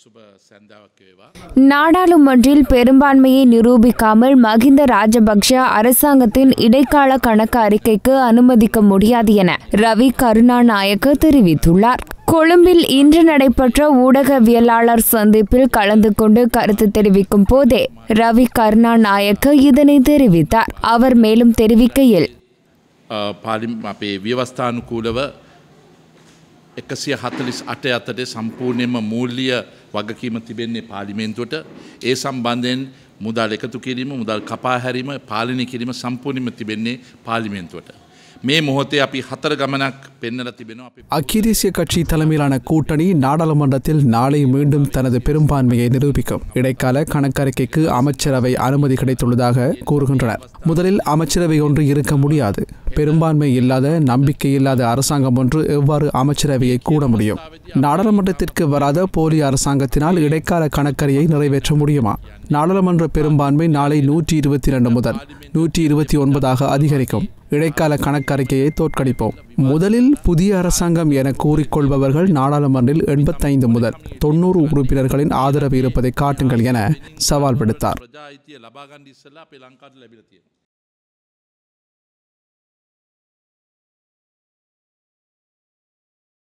සුබ සැන්දාවක් වේවා. நாடாளுமன்றில் பெரும்பான்மையை நிரூபிக்காமல் மகிந்த ராஜபக்ஷ அரசாங்கத்தின் இடைக்கால கணக்கு அறிக்கைக்கு அனுமதிக்க முடியாது என ரவி கருணாநாயக்க தெரிவித்துள்ளார் கொழும்பில் இன்று நடைபெற்ற ஊடகவியலாளர் சந்திப்பில் கலந்து கொண்டு கருத்து தெரிவிக்கும் போதே ரவி கருணாநாயக்க இதனை தெரிவித்தார் அவர் மேலும் தெரிவிக்கையில் පාලිම් අපේ ව්‍යවස්ථානුකූලව එකසිය හතලිස් අට අතට සම්පූර්ණයම මූල්ලිය වගකීම තිබෙන්නේ පාලිමෙන්තුවට ඒ සම්බන්ධයෙන් මුදල් එකතු කිරීම මුදල් කපා හැරීම පාලනය කිරීම සම්පූර්ණිම තිබෙන්නේ පාලිමෙන්තුවට. මේ මොහොතේ අපි හතර ගමනක් පෙන්නල තිබෙනවා අපි அக்கிய தேசிய கட்சி தலைமையிலான கூட்டணி நாடாளுமன்றத்தில் நாளை மீண்டும் தனது பெரும்பான்மையை நிரூபிக்கும் இடைக்கால கணக்கறிக்கைக்கு அமைச்சரவை அனுமதி கிடைத்துள்ளதாக கூறுகின்றனர் முதலில் அமைச்சரவை ஒன்று இருக்க முடியாது பெரும்பான்மை இல்லாத நம்பிக்கை இல்லாத அரசாங்கம் ஒன்று எவ்வாறு அமைச்சரவையை கூட முடியும்? நாடாளுமன்றத்திற்கு வராத போலி அரசாங்கத்தினால் இடைக்கால கணக்கறியை நிறைவேற்ற முடியுமா? நாடாளுமன்ற பெரும்பான்மை நாளை நூற்றி இருபத்தி இரண்டு முதல் நூற்றி இருபத்தி ஒன்பதாக அதிகரிக்கும். இடைக்கால கணக்கறிக்கையை தோற்கடிப்போம். முதலில் புதிய அரசாங்கம் என கூறிக்கொள்பவர்கள் நாடாளுமன்றில் எண்பத்தைந்து முதல் தொண்ணூறு உறுப்பினர்களின் ஆதரவு இருப்பதை காட்டுங்கள் என சவால் விடுத்தார்.